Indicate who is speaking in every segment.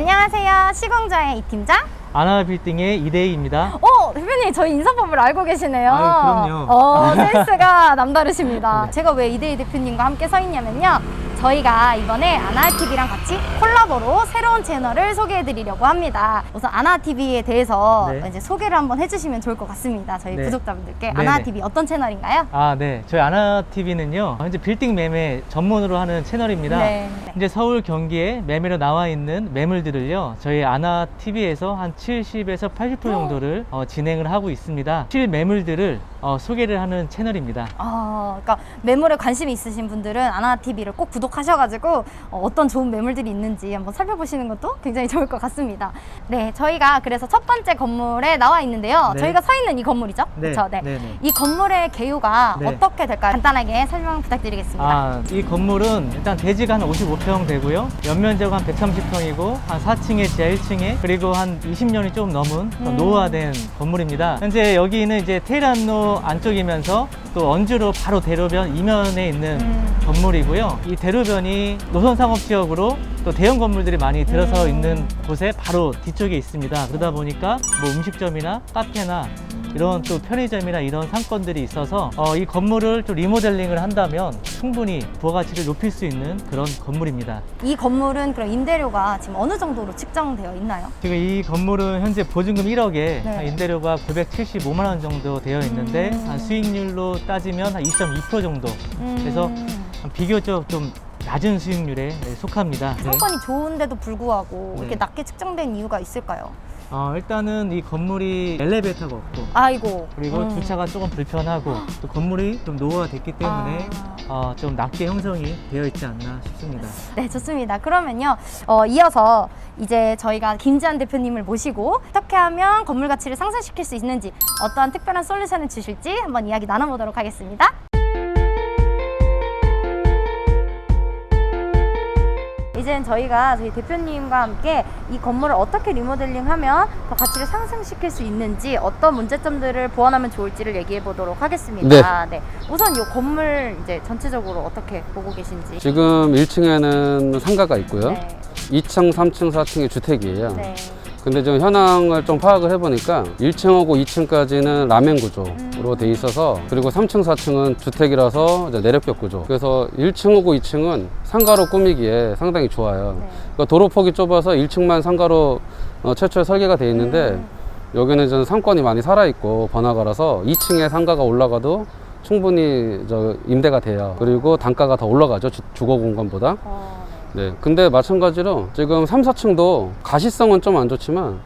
Speaker 1: 안녕하세요. 시공자의 이 팀장.
Speaker 2: 아나 빌딩의 이대희입니다.
Speaker 1: 어, 대표님 저희 인사법을 알고 계시네요.
Speaker 2: 아유, 그럼요.
Speaker 1: 어, 센스가 남다르십니다. 제가 왜 이대희 대표님과 함께 서 있냐면요. 저희가 이번에 아나TV랑 같이 콜라보로 새로운 채널을 소개해 드리려고 합니다. 우선 아나TV에 대해서
Speaker 2: 네.
Speaker 1: 이제 소개를 한번 해주시면 좋을 것 같습니다. 저희
Speaker 2: 네.
Speaker 1: 구독자분들께
Speaker 2: 네네.
Speaker 1: 아나TV 어떤 채널인가요?
Speaker 2: 아, 네. 저희 아나 TV는요. 현재 빌딩 매매 전문으로 하는 채널입니다.
Speaker 1: 네.
Speaker 2: 이제 서울 경기에 매매로 나와 있는 매물들을요. 저희 아나 TV에서 한 70에서 80% 정도를 어, 진행을 하고 있습니다. 실 매물들을 어, 소개를 하는 채널입니다.
Speaker 1: 어, 그러니까 매물에 관심이 있으신 분들은 아나TV를 꼭 구독하셔가지고 어, 떤 좋은 매물들이 있는지 한번 살펴보시는 것도 굉장히 좋을 것 같습니다. 네, 저희가 그래서 첫 번째 건물에 나와 있는데요.
Speaker 2: 네.
Speaker 1: 저희가 서 있는 이 건물이죠?
Speaker 2: 네,
Speaker 1: 그렇죠. 네.
Speaker 2: 네, 네.
Speaker 1: 이 건물의 개요가
Speaker 2: 네.
Speaker 1: 어떻게 될까요? 간단하게 설명 부탁드리겠습니다.
Speaker 2: 아, 이 건물은 일단 대지가 한 55평 되고요. 연면적 한 130평이고 한 4층에 지하 1층에 그리고 한 20년이 좀 넘은
Speaker 1: 음.
Speaker 2: 노후화된 건물입니다. 현재 여기는 이제 테일 안쪽이면서 또 언주로 바로 대로변 이면에 있는
Speaker 1: 음.
Speaker 2: 건물이고요. 이 대로변이 노선 상업 지역으로 또 대형 건물들이 많이 들어서
Speaker 1: 음.
Speaker 2: 있는 곳에 바로 뒤쪽에 있습니다. 그러다 보니까 뭐 음식점이나 카페나 이런 또 편의점이나 이런 상권들이 있어서 어, 이 건물을 좀 리모델링을 한다면 충분히 부가가치를 높일 수 있는 그런 건물입니다.
Speaker 1: 이 건물은 그럼 임대료가 지금 어느 정도로 측정되어 있나요?
Speaker 2: 지금 이 건물은 현재 보증금 1억에
Speaker 1: 네.
Speaker 2: 임대료가 975만 원 정도 되어 있는데
Speaker 1: 음.
Speaker 2: 한 수익률로 따지면 한 2.2% 정도.
Speaker 1: 음.
Speaker 2: 그래서 비교적 좀 낮은 수익률에 속합니다. 네.
Speaker 1: 상권이 좋은데도 불구하고
Speaker 2: 네.
Speaker 1: 이렇게 낮게 측정된 이유가 있을까요?
Speaker 2: 어, 일단은 이 건물이 엘리베이터가 없고
Speaker 1: 아이고.
Speaker 2: 그리고
Speaker 1: 음.
Speaker 2: 주차가 조금 불편하고 또 건물이 좀 노후화됐기 때문에
Speaker 1: 아.
Speaker 2: 어, 좀 낮게 형성이 되어 있지 않나 싶습니다.
Speaker 1: 네, 좋습니다. 그러면요, 어, 이어서 이제 저희가 김지한 대표님을 모시고 어떻게 하면 건물 가치를 상승시킬 수 있는지 어떠한 특별한 솔루션을 주실지 한번 이야기 나눠보도록 하겠습니다. 이제는 저희가 저희 대표님과 함께 이 건물을 어떻게 리모델링하면 더 가치를 상승시킬 수 있는지 어떤 문제점들을 보완하면 좋을지를 얘기해 보도록 하겠습니다. 네. 우선 이 건물 이제 전체적으로 어떻게 보고 계신지.
Speaker 3: 지금 1층에는 상가가 있고요.
Speaker 1: 네.
Speaker 3: 2층, 3층, 4층이 주택이에요.
Speaker 1: 네.
Speaker 3: 근데 지금 현황을 좀 파악을 해보니까 1층하고 2층까지는 라멘 구조로
Speaker 1: 음.
Speaker 3: 돼 있어서 그리고 3층, 4층은 주택이라서 이제 내력벽 구조. 그래서 1층하고 2층은 상가로 꾸미기에 상당히 좋아요.
Speaker 1: 네.
Speaker 3: 그러니까 도로 폭이 좁아서 1층만 상가로 어, 최초에 설계가 돼 있는데
Speaker 1: 음.
Speaker 3: 여기는 좀 상권이 많이 살아있고 번화가라서 2층에 상가가 올라가도 충분히 저 임대가 돼요. 그리고 단가가 더 올라가죠. 주, 주거 공간보다.
Speaker 1: 어,
Speaker 3: 네. 근데 마찬가지로 지금 3, 4층도 가시성은 좀 안 좋지만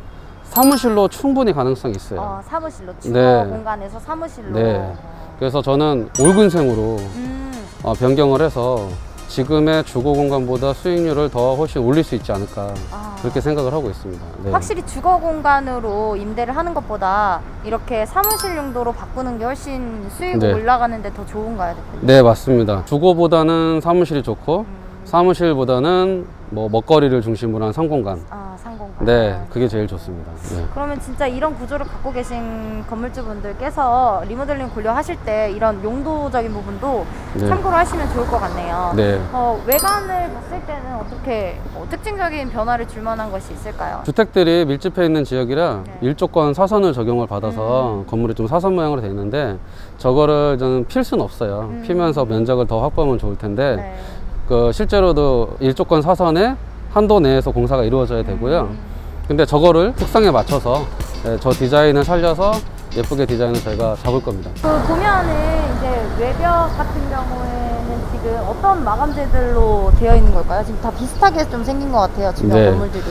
Speaker 3: 사무실로 충분히 가능성이
Speaker 1: 네.
Speaker 3: 있어요.
Speaker 1: 어, 사무실로 주거
Speaker 3: 네.
Speaker 1: 공간에서 사무실로.
Speaker 3: 네. 그래서 저는 올근생으로
Speaker 1: 음.
Speaker 3: 어, 변경을 해서 지금의 주거 공간보다 수익률을 더 훨씬 올릴 수 있지 않을까
Speaker 1: 아.
Speaker 3: 그렇게 생각을 하고 있습니다. 네.
Speaker 1: 확실히 주거 공간으로 임대를 하는 것보다 이렇게 사무실 용도로 바꾸는 게 훨씬 수익이
Speaker 3: 네.
Speaker 1: 올라가는데 더 좋은가요, 대표님?
Speaker 3: 네, 맞습니다. 주거보다는 사무실이 좋고
Speaker 1: 음.
Speaker 3: 사무실보다는 뭐 먹거리를 중심으로 한 상공간.
Speaker 1: 아, 상공간.
Speaker 3: 네, 그게 제일 좋습니다. 네.
Speaker 1: 그러면 진짜 이런 구조를 갖고 계신 건물주분들께서 리모델링 고려하실 때 이런 용도적인 부분도
Speaker 3: 네.
Speaker 1: 참고로 하시면 좋을 것 같네요.
Speaker 3: 네.
Speaker 1: 어, 외관을 봤을 때는 어떻게 어, 특징적인 변화를 줄 만한 것이 있을까요?
Speaker 3: 주택들이 밀집해 있는 지역이라
Speaker 1: 네.
Speaker 3: 일조권 사선을 적용을 받아서
Speaker 1: 음.
Speaker 3: 건물이 좀 사선 모양으로 되어 있는데 저거를 저는 필 수는 없어요.
Speaker 1: 음.
Speaker 3: 피면서 면적을 더 확보하면 좋을 텐데
Speaker 1: 네.
Speaker 3: 그 실제로도 일조권 사선에 한도 내에서 공사가 이루어져야 되고요.
Speaker 1: 음.
Speaker 3: 근데 저거를 특성에 맞춰서 네, 저 디자인을 살려서 예쁘게 디자인을 저희가 잡을 겁니다.
Speaker 1: 그 보면은 이제 외벽 같은 경우에는 지금 어떤 마감재들로 되어 있는 걸까요? 지금 다 비슷하게 좀 생긴 것 같아요. 주변
Speaker 3: 네.
Speaker 1: 건물들이.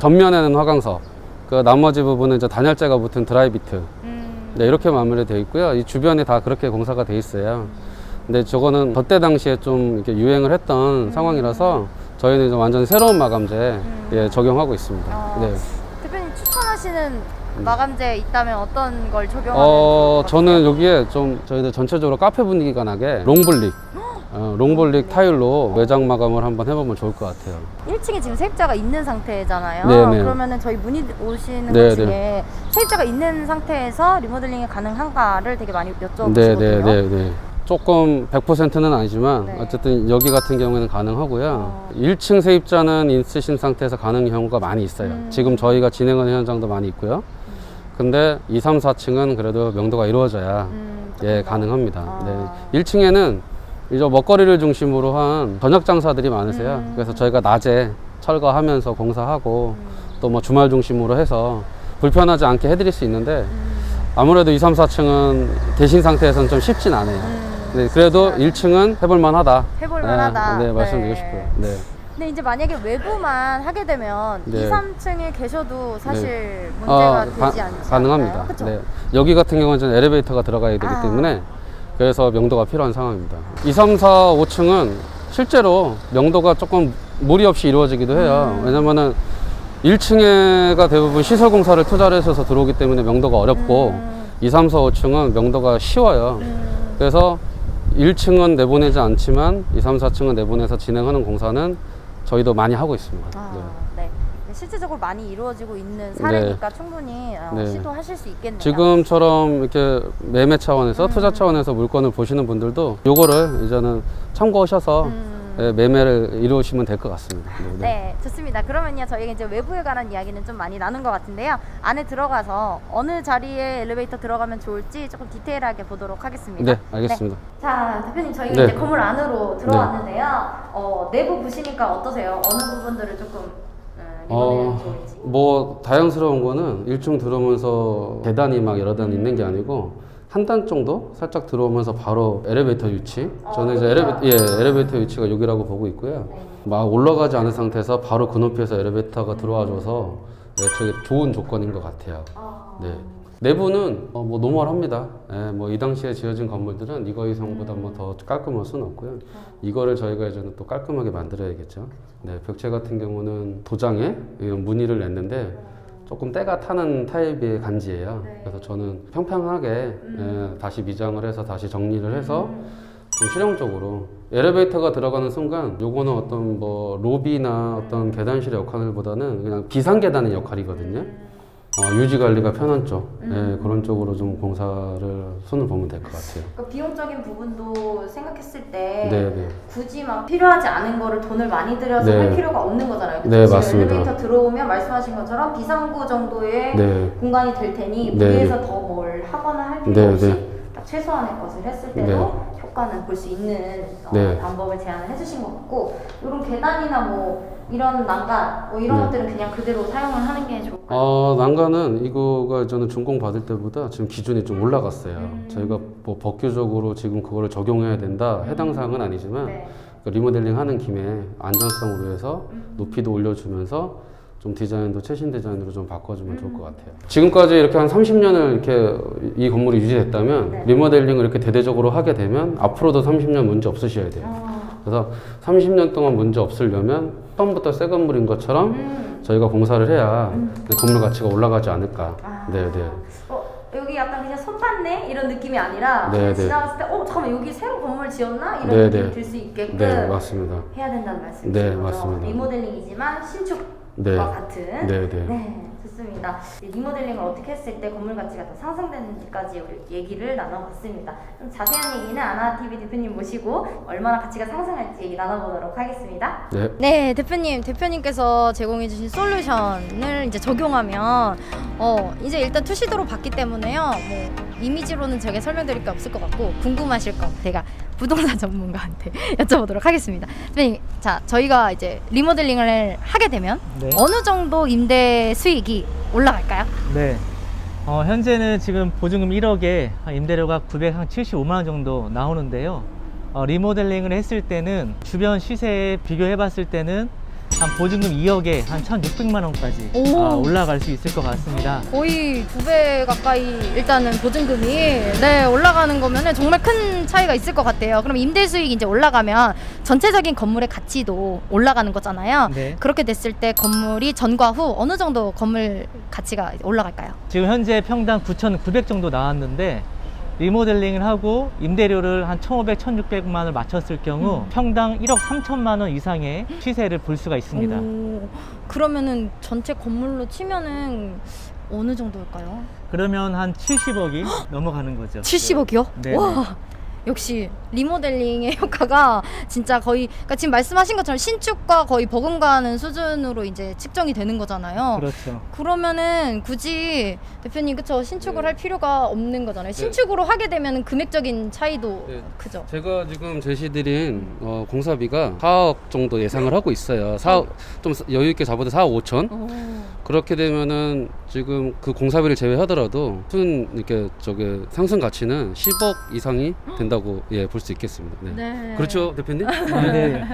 Speaker 3: 전면에는 화강석, 그 나머지 부분은 이제 단열재가 붙은 드라이비트.
Speaker 1: 음.
Speaker 3: 네, 이렇게 마무리되어 있고요. 이 주변이 다 그렇게 공사가 돼 있어요. 근데 저거는 저때 당시에 좀 이렇게 유행을 했던 상황이라서 저희는 이제 완전 새로운 마감재 예, 적용하고 있습니다.
Speaker 1: 어,
Speaker 3: 네.
Speaker 1: 대표님 추천하시는 마감재 있다면 어떤 걸 적용하면
Speaker 3: 어,
Speaker 1: 좋을 것
Speaker 3: 저는? 여기에 좀 저희들 전체적으로 카페 분위기가 나게 롱블릭, 어, 롱블릭 타일로 외장 마감을 한번 해보면 좋을 것 같아요.
Speaker 1: 1층에 지금 세입자가 있는 상태잖아요.
Speaker 3: 네 네.
Speaker 1: 그러면은 저희 문의 오시는
Speaker 3: 네네.
Speaker 1: 것 중에 세입자가 있는 상태에서 리모델링이 가능한가를 되게 많이 여쭤보시거든요.
Speaker 3: 네, 네, 네, 네. 조금 100%는 아니지만
Speaker 1: 네.
Speaker 3: 어쨌든 여기 같은 경우에는 가능하고요.
Speaker 1: 어.
Speaker 3: 1층 세입자는 있으신 상태에서 가능 경우가 많이 있어요.
Speaker 1: 음.
Speaker 3: 지금 저희가 진행하는 현장도 많이 있고요. 근데 2, 3, 4층은 그래도 명도가 이루어져야
Speaker 1: 음,
Speaker 3: 예. 가능합니다.
Speaker 1: 아.
Speaker 3: 네. 1층에는 이제 먹거리를 중심으로 한 저녁 장사들이 많으세요.
Speaker 1: 음.
Speaker 3: 그래서 저희가 낮에 철거하면서 공사하고
Speaker 1: 음.
Speaker 3: 또뭐 주말 중심으로 해서 불편하지 않게 해드릴 수 있는데
Speaker 1: 음.
Speaker 3: 아무래도 2, 3, 4층은 계신 상태에서는 좀 쉽진 않아요.
Speaker 1: 음.
Speaker 3: 네, 그래도
Speaker 1: 쉽지
Speaker 3: 1층은 해볼 만하다.
Speaker 1: 해볼 만하다.
Speaker 3: 네, 네, 말씀드리고
Speaker 1: 네.
Speaker 3: 싶어요. 네.
Speaker 1: 근데 이제 만약에 외부만 하게 되면
Speaker 3: 네.
Speaker 1: 2, 3층에 계셔도 사실
Speaker 3: 어,
Speaker 1: 문제가 되지
Speaker 3: 가-
Speaker 1: 않지
Speaker 3: 가능합니다. 네. 여기 같은 경우는 좀 엘리베이터가 들어가야 되기
Speaker 1: 아.
Speaker 3: 때문에 그래서 명도가 필요한 상황입니다. 2, 3, 4, 5층은 실제로 명도가 조금 무리 없이 이루어지기도 해요.
Speaker 1: 음.
Speaker 3: 왜냐면은 1층에가 대부분 시설 공사를 투자를 해서 들어오기 때문에 명도가 어렵고
Speaker 1: 음.
Speaker 3: 2, 3, 4, 5층은 명도가 쉬워요.
Speaker 1: 음.
Speaker 3: 그래서 1층은 내보내지 않지만 2, 3, 4층은 내보내서 진행하는 공사는 저희도 많이 하고 있습니다.
Speaker 1: 아,
Speaker 3: 네.
Speaker 1: 네. 실질적으로 많이 이루어지고 있는 사례니까 충분히 어,
Speaker 3: 네.
Speaker 1: 시도하실 수 있겠네요.
Speaker 3: 지금처럼 이렇게 매매 차원에서
Speaker 1: 음.
Speaker 3: 투자 차원에서 물건을 보시는 분들도 요거를 이제는 참고하셔서
Speaker 1: 음.
Speaker 3: 예, 매매를 이루시면 될 것 같습니다. 네, 네.
Speaker 1: 네, 좋습니다. 그러면요, 저희가 이제 외부에 관한 이야기는 좀 많이 나눈 것 같은데요. 안에 들어가서 어느 자리에 엘리베이터 들어가면 좋을지 조금 디테일하게 보도록 하겠습니다.
Speaker 3: 네, 알겠습니다.
Speaker 1: 자, 대표님 저희가
Speaker 3: 네.
Speaker 1: 이제 건물 안으로 들어왔는데요. 어, 내부 보시니까 어떠세요? 어느 부분들을 조금 음,
Speaker 3: 어,
Speaker 1: 좋을지.
Speaker 3: 뭐 다양스러운 거는 1층 들어오면서 계단이 막 여러 단 있는 게 아니고 한 단 정도 살짝 들어오면서 바로 엘리베이터 위치. 저는 이제
Speaker 1: 여기가?
Speaker 3: 엘리베이터, 예, 엘리베이터 위치가 여기라고 보고 있고요.
Speaker 1: 네.
Speaker 3: 막 올라가지 않은 상태에서 바로 그 높이에서 엘리베이터가 들어와줘서 네, 되게 좋은 조건인 것 같아요.
Speaker 1: 어,
Speaker 3: 네. 내부는 어, 뭐 노멀합니다. 예, 뭐이 당시에 지어진 건물들은 이거 이상보다 뭐 더 깔끔할 수는 없고요. 이거를 저희가 이제는 또 깔끔하게 만들어야겠죠. 네, 벽체 같은 경우는 도장에 이런 무늬를 냈는데 조금 때가 타는 타입의 간지예요.
Speaker 1: 네.
Speaker 3: 그래서 저는 평평하게 예, 다시 미장을 해서 다시 정리를 해서
Speaker 1: 음.
Speaker 3: 좀 실용적으로 엘리베이터가 들어가는 순간 요거는 어떤 뭐 로비나 어떤 계단실의 역할보다는 그냥 비상 계단의 역할이거든요. 어, 유지 관리가 편한 쪽 예, 그런 쪽으로 좀 공사를 손을 보면 될 것 같아요.
Speaker 1: 그러니까 비용적인 부분도 생각했을 때
Speaker 3: 네, 네.
Speaker 1: 굳이 막 필요하지 않은 거를 돈을 많이 들여서
Speaker 3: 네.
Speaker 1: 할 필요가 없는 거잖아요. 그쵸?
Speaker 3: 네,
Speaker 1: 지금
Speaker 3: 맞습니다.
Speaker 1: 엘리베이터 들어오면 말씀하신 것처럼 비상구 정도의
Speaker 3: 네.
Speaker 1: 공간이 될 테니
Speaker 3: 네.
Speaker 1: 위에서 더뭘 하거나 할 필요
Speaker 3: 네,
Speaker 1: 없이
Speaker 3: 네.
Speaker 1: 딱 최소한의 것을 했을 때도
Speaker 3: 네.
Speaker 1: 효과는 볼 수 있는 어,
Speaker 3: 네.
Speaker 1: 방법을 제안을 해주신 것 같고 이런 계단이나 뭐 이런 난간 뭐 이런
Speaker 3: 네.
Speaker 1: 것들은 그냥 그대로 사용을 하는 게 좋을까요?
Speaker 3: 어, 난간은 이거가 저는 준공 받을 때보다 지금 기준이 좀 올라갔어요.
Speaker 1: 음.
Speaker 3: 저희가 뭐 법규적으로 지금 그거를 적용해야 된다 해당 사항은 아니지만
Speaker 1: 네.
Speaker 3: 그 리모델링 하는 김에 안전성으로 해서
Speaker 1: 음.
Speaker 3: 높이도 올려주면서 좀 디자인도 최신 디자인으로 좀 바꿔주면 좋을 것 같아요. 지금까지 이렇게 한 30년을 이렇게 이 건물이 유지됐다면
Speaker 1: 네.
Speaker 3: 리모델링을 이렇게 대대적으로 하게 되면 앞으로도 30년 문제 없으셔야 돼요.
Speaker 1: 어,
Speaker 3: 그래서 30년 동안 문제 없으려면 처음부터 새 건물인 것처럼
Speaker 1: 음.
Speaker 3: 저희가 공사를 해야 그 건물 가치가 올라가지 않을까.
Speaker 1: 아.
Speaker 3: 네, 네.
Speaker 1: 어, 여기 약간 그냥 손 봤네 이런 느낌이 아니라
Speaker 3: 네, 네.
Speaker 1: 지나갔을 때 어 잠깐만 여기 새로 건물 지었나 이런
Speaker 3: 네,
Speaker 1: 느낌이
Speaker 3: 네.
Speaker 1: 들수 있게끔
Speaker 3: 네, 맞습니다.
Speaker 1: 해야 된다는 말씀이시죠?
Speaker 3: 네, 맞습니다.
Speaker 1: 리모델링이지만 신축과
Speaker 3: 네.
Speaker 1: 같은
Speaker 3: 네, 네.
Speaker 1: 네, 좋습니다. 이 리모델링을 어떻게 했을 때 건물 가치가 더 상승되는지까지 우리 얘기를 나눠봤습니다. 좀 자세한 얘기는 아나TV 대표님 모시고 얼마나 가치가 상승할지 얘기 나눠보도록 하겠습니다.
Speaker 3: 네.
Speaker 1: 네, 대표님, 대표님께서 제공해주신 솔루션을 이제 적용하면 어 이제 일단 투시도로 봤기 때문에요. 뭐 이미지로는 제가 설명드릴 게 없을 것 같고 궁금하실 거 제가 부동산 전문가한테 여쭤보도록 하겠습니다. 대표님, 자 저희가 이제 리모델링을 하게 되면
Speaker 2: 네.
Speaker 1: 어느 정도 임대 수익이 올라갈까요?
Speaker 2: 네. 어, 현재는 지금 보증금 1억에 임대료가 975만 원 정도 나오는데요. 어, 리모델링을 했을 때는 주변 시세에 비교해 봤을 때는 한 보증금 2억에 한 1,600만 원까지
Speaker 1: 오.
Speaker 2: 아, 올라갈 수 있을 것 같습니다.
Speaker 1: 거의 두 배 가까이 일단은 보증금이 네 올라가는 거면은 정말 큰 차이가 있을 것 같아요. 그럼 임대 수익이 이제 올라가면 전체적인 건물의 가치도 올라가는 거잖아요.
Speaker 2: 네.
Speaker 1: 그렇게 됐을 때 건물이 전과 후 어느 정도 건물 가치가 올라갈까요?
Speaker 2: 지금 현재 평당 9,900 정도 나왔는데 리모델링을 하고 임대료를 한 1,500, 1,600만 원을 맞췄을 경우 평당 1억 3천만 원 이상의 시세를 볼 수가 있습니다.
Speaker 1: 오, 그러면은 전체 건물로 치면은 어느 정도일까요?
Speaker 2: 그러면 한 70억이 넘어가는 거죠.
Speaker 1: 70억이요?
Speaker 2: 네.
Speaker 1: 와, 역시 리모델링의 효과가 진짜 거의 그러니까 지금 말씀하신 것처럼 신축과 거의 버금가는 수준으로 이제 측정이 되는 거잖아요.
Speaker 2: 그렇죠.
Speaker 1: 그러면은 굳이 대표님 그쵸 신축을
Speaker 3: 네.
Speaker 1: 할 필요가 없는 거잖아요. 신축으로 하게 되면 금액적인 차이도
Speaker 3: 네.
Speaker 1: 크죠.
Speaker 3: 제가 지금 제시드린 어, 공사비가 4억 정도 예상을 하고 있어요. 4억 좀 여유 있게 잡아도 4억 5천.
Speaker 1: 오.
Speaker 3: 그렇게 되면은 지금 그 공사비를 제외하더라도 순 이렇게 저게 상승 가치는 10억 이상이 된다 고 예 볼 수 있겠습니다. 네.
Speaker 1: 네.
Speaker 3: 그렇죠, 대표님?
Speaker 2: 네.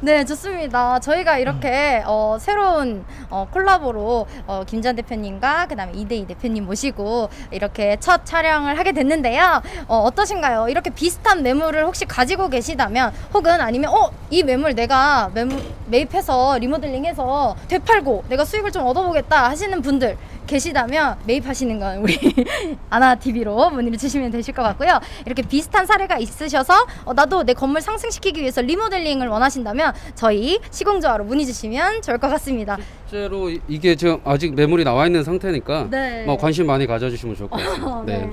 Speaker 1: 네, 좋습니다. 저희가 이렇게 어, 새로운 어, 콜라보로 어, 김전 대표님과 그다음에 이대희 대표님 모시고 이렇게 첫 촬영을 하게 됐는데요. 어, 어떠신가요? 이렇게 비슷한 매물을 혹시 가지고 계시다면 혹은 아니면 어, 이 매물 내가 매물 매입해서 리모델링해서 되팔고 내가 수익을 좀 얻어보겠다 하시는 분들 계시다면 매입하시는 건 우리 아나 TV로 문의를 주시면 되실 것 같고요. 이렇게 비슷한 사례가 있으셔서 어, 나도 내 건물 상승시키기 위해서 리모델링을 원하신다면 저희 시공조화로 문의 주시면 좋을 것 같습니다.
Speaker 3: 실제로 이- 이게 지금 아직 매물이 나와 있는 상태니까
Speaker 1: 네.
Speaker 3: 뭐 관심 많이 가져주시면 좋을 것 같습니다.
Speaker 1: 어,
Speaker 3: 네.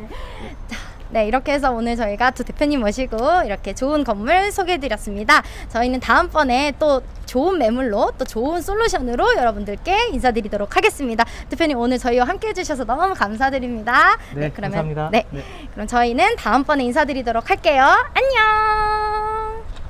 Speaker 1: 자, 네, 이렇게 해서 오늘 저희가 두 대표님 모시고 이렇게 좋은 건물 소개해드렸습니다. 저희는 다음번에 또 좋은 매물로 또 좋은 솔루션으로 여러분들께 인사드리도록 하겠습니다. 대표님 오늘 저희와 함께 해주셔서 너무 감사드립니다.
Speaker 2: 네, 감사합니다.
Speaker 1: 네,
Speaker 2: 네.
Speaker 1: 그럼 저희는 다음번에 인사드리도록 할게요. 안녕!